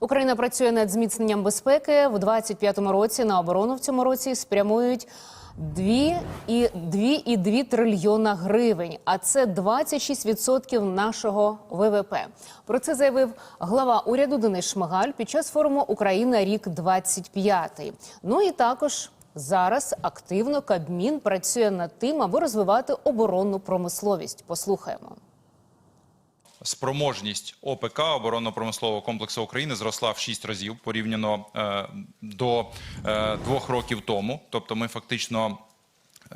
Україна працює над зміцненням безпеки в 25-му році. На оборону в цьому році спрямують 2 і 2,2 трильйона гривень, а це 26% нашого ВВП. Про це заявив глава уряду Денис Шмигаль під час форуму Україна рік 25 Ну і також зараз активно Кабмін працює над тим, аби розвивати оборонну промисловість. Послухаємо. Спроможність ОПК оборонно-промислового комплексу України зросла в 6 разів порівняно е, до е, двох років тому. Тобто, ми фактично.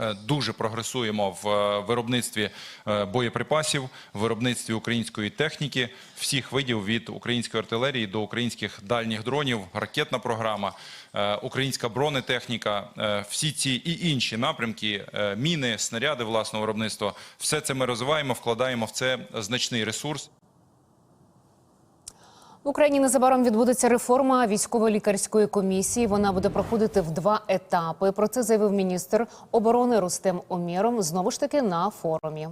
Е, Дуже прогресуємо в е, виробництві е, боєприпасів, виробництві української техніки, всіх видів від української артилерії до українських дальніх дронів, ракетна програма, українська бронетехніка, всі ці і інші напрямки, міни, снаряди власного виробництва, все це ми розвиваємо, вкладаємо в це значний ресурс. В Україні незабаром відбудеться реформа військово-лікарської комісії. Вона буде проходити в два етапи. Про це заявив міністр оборони Рустем Оміром. знову ж таки на форумі.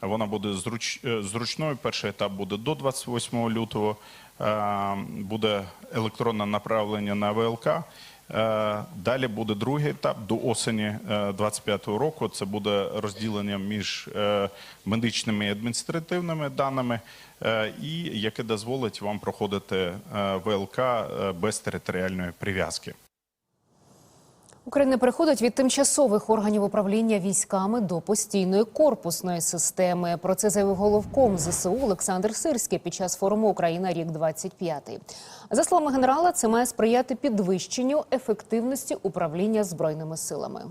Вона буде зруч... е, зручною. Перший етап буде до 28 лютого. Е, Буде електронне направлення на ВЛК. Е, Далі буде другий етап до осені 25 року. Це буде розділення між е, медичними і адміністративними даними, е, і яке дозволить вам проходити е, ВЛК е, без територіальної прив'язки. Україна переходить від тимчасових органів управління військами до постійної корпусної системи. Про це заявив головком ЗСУ Олександр Сирський під час форуму Україна рік 25 За словами генерала, це має сприяти підвищенню ефективності управління збройними силами.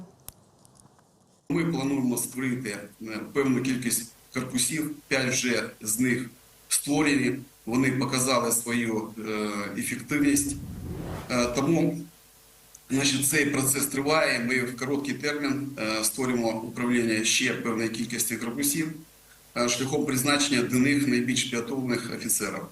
Ми плануємо створити е, певну кількість корпусів. П'ять вже з них створені. Вони показали свою е, ефективність. Е, Тому значить, цей процес триває. Ми в короткий термін створюємо створимо управління ще певної кількості корпусів е, шляхом призначення до них найбільш підготовлених офіцерів.